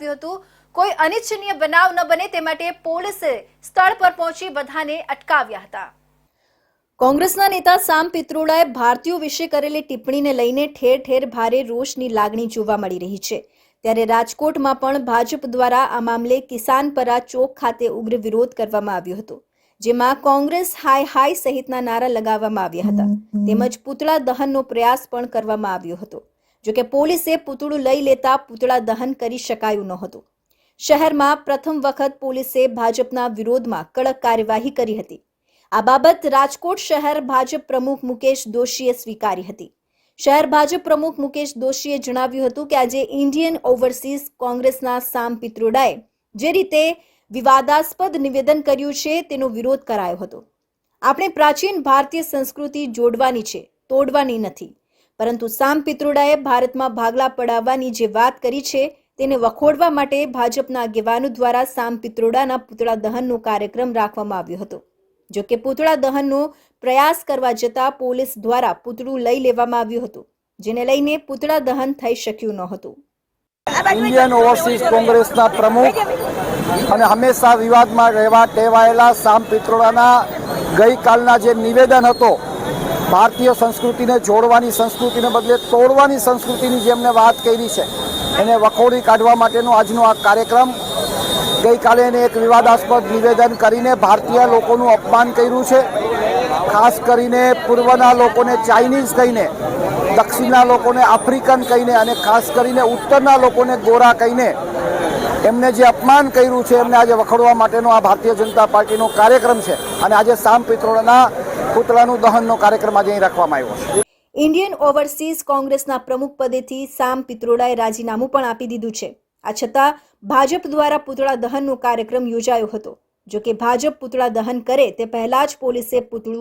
આવ્યું હતું, કોઈ અનિચ્છનીય બનાવ ન બને તે માટે પોલીસે સ્થળ પર પહોંચી બધાને અટકાવ્યા હતા. કોંગ્રેસના નેતા સામ પિત્રોડાએ ભારતીયો વિશે કરેલી ટિપ્પણીને લઈને ઠેર ઠેર ભારે રોષની લાગણી જોવા મળી રહી છે. ત્યારે રાજકોટમાં પણ ભાજપ દ્વારા આ મામલે કિસાનપરા ચોક ખાતે ઉગ્ર વિરોધ કરવામાં આવ્યો હતો, જેમાં કોંગ્રેસ હાય હાય સહિતના નારા લગાવવામાં આવ્યા હતા. તેમજ પૂતળા દહનનો પ્રયાસ પણ કરવામાં આવ્યો હતો. જોકે પોલીસે પૂતળું લઈ લેતા પૂતળા દહન કરી શકાયું નહોતું. શહેરમાં પ્રથમ વખત પોલીસે ભાજપના વિરોધમાં કડક કાર્યવાહી કરી હતી. આ બાબત રાજકોટ શહેર ભાજપ પ્રમુખ મુકેશ દોશીએ સ્વીકારી હતી. શહેર ભાજપ પ્રમુખ મુકેશ દોશીએ જણાવ્યું હતું કે આજે ઇન્ડિયન ઓવરસીઝ કોંગ્રેસના સામ પિત્રોડાએ જે રીતે વિવાદાસ્પદ નિવેદન કર્યું છે તેનો વિરોધ કરાયો હતો. આપણે પ્રાચીન ભારતીય સંસ્કૃતિ જોડવાની છે, તોડવાની નથી. પરંતુ સામ પિત્રોડાએ ભારતમાં ભાગલા પડાવવાની જે વાત કરી છે, તેને વખોડવા માટે ભાજપના આગેવાનો દ્વારા સામ પિત્રોડાના પૂતળા દહનનો કાર્યક્રમ રાખવામાં આવ્યો હતો. જો કે પૂતળા દહનનો પ્રયાસ કરવા જતાં પોલીસ દ્વારા પૂતળું લઈ લેવામાં આવ્યું હતું, જેને લઈને પૂતળા દહન થઈ શક્યું ન હતું. ઇન્ડિયન ઓવરસીઝ કોંગ્રેસના પ્રમુખ અને હંમેશા વિવાદમાં રહેવા ટેવાયેલા સામ પિત્રોડાના ગઈકાલના જે નિવેદન હતો ભારતીય સંસ્કૃતિને જોડવાની સંસ્કૃતિને બદલે તોડવાની સંસ્કૃતિની જેમને વાત કરી છે, એને વખોડી કાઢવા માટેનો આજનો આ કાર્યક્રમ. ગઈકાલે એને એક વિવાદાસ્પદ નિવેદન કરીને ભારતીય લોકોનું અપમાન કર્યું છે. ખાસ કરીને પૂર્વના લોકોને ચાઇનીઝ કહીને, દક્ષિણના લોકોને આફ્રિકન કહીને અને ખાસ કરીને ઉત્તરના લોકોને ગોરા કહીને એમને જે અપમાન કર્યું છે, એમને આજે વખોડવા માટેનો આ ભારતીય જનતા પાર્ટીનો કાર્યક્રમ છે. અને આજે સામ પિત્રોડાના પુતળાનું દહનનો કાર્યક્રમ આજે અહીં રાખવામાં આવ્યો ઇન્ડિયન ઓવરસીઝ કોંગ્રેસના પ્રમુખ પદેથી સામ પિત્રોડાએ રાજીનામું પણ આપી દીધું છે. આ છતાં ભાજપ દ્વારા પૂતળા દહનનો કાર્યક્રમ યોજાયો હતો. જો કે ભાજપ પૂતળા દહન કરે તે પહેલા જ પોલીસે પૂતળું